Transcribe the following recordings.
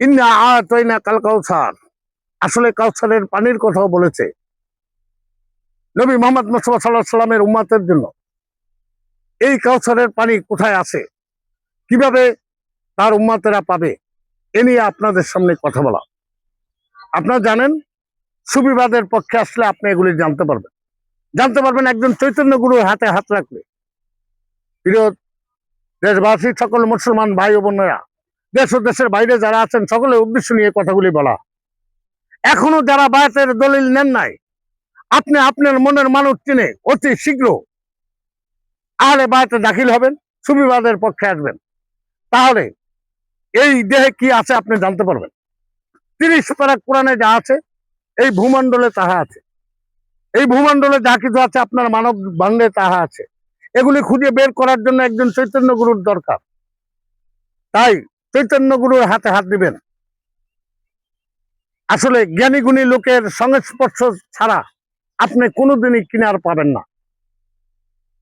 ইন্না আতইনা কাল কাউসার। আসলে কাউসারের পানির কথাও বলেছে। নবী মোহাম্মদ মুস্তফা সাল্লাহ সাল্লামের উম্মাতের জন্য। এই কাউসারের পানি কোথায় আছে? কীভাবে তার উম্মাতেরা পাবে? এ নিয়ে আপনাদের সামনে কথা বলা। আপনারা জানেন, সুবিবাদের পক্ষে আসলে আপনি এগুলি জানতে পারবেন। জানতে পারবেন একজন চৈতন্য গুরুর হাতে হাত রাখলে প্রিয় দেশবাসী, সকল মুসলমান ভাই ও বোনেরা দেশ ও দেশের বাইরে যারা আছেন সকলের উদ্দেশ্য নিয়ে কথাগুলি বলা। এখনও যারা বায়াতের দলিল নেন নাই, আপনি আপনার মনের মানুষ চিনে অতি শীঘ্র আহলে বায়াতে দাখিল হবেন সুবিবাদের পক্ষে আসবেন। তাহলে এই দেহে কি আছে আপনি জানতে পারবেন। তিরিশ পারা কোরআনে যা আছে, এই ভূমণ্ডলে তাহা আছে। এই ভূমণ্ডলে যা কিছু আছে আপনার মানব ভাণ্ডে তাহা আছে। এগুলি খুঁজে বের করার জন্য একজন চৈতন্য গুরুর দরকার। তাই চৈতন্য গুরুর হাতে হাত দিবেন। আসলে জ্ঞানী গুণী লোকের সংস্পর্শ ছাড়া আপনি কোনোদিনই কিনার পাবেন না।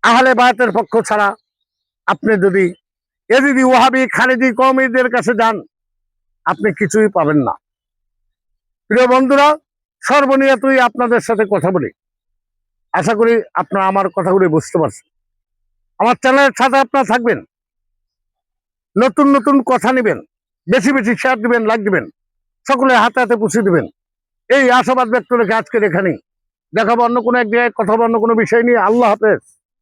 আহলে বায়াতের পক্ষ ছাড়া আপনি যদি এদিদি ওহাবি খালেদি কমিদের কাছে যান, আপনি কিছুই পাবেন না। প্রিয় বন্ধুরা, সর্বনিয়তই আপনাদের সাথে কথা বলি। আশা করি আপনারা আমার কথাগুলি বুঝতে পারছেন। আমার চ্যানেলের সাথে আপনারা থাকবেন। নতুন নতুন কথা নেবেন, বেশি বেশি শেয়ার দিবেন লাইক দিবেন সকলে হাতে হাতে পুষে দিবেন। এই আশাবাদ ব্যক্ত রেখে আজকের এখানেই। দেখাবো অন্য কোনো এক জায়গায়, কথা অন্য কোনো বিষয় নিয়ে। আল্লাহ হাফেজ।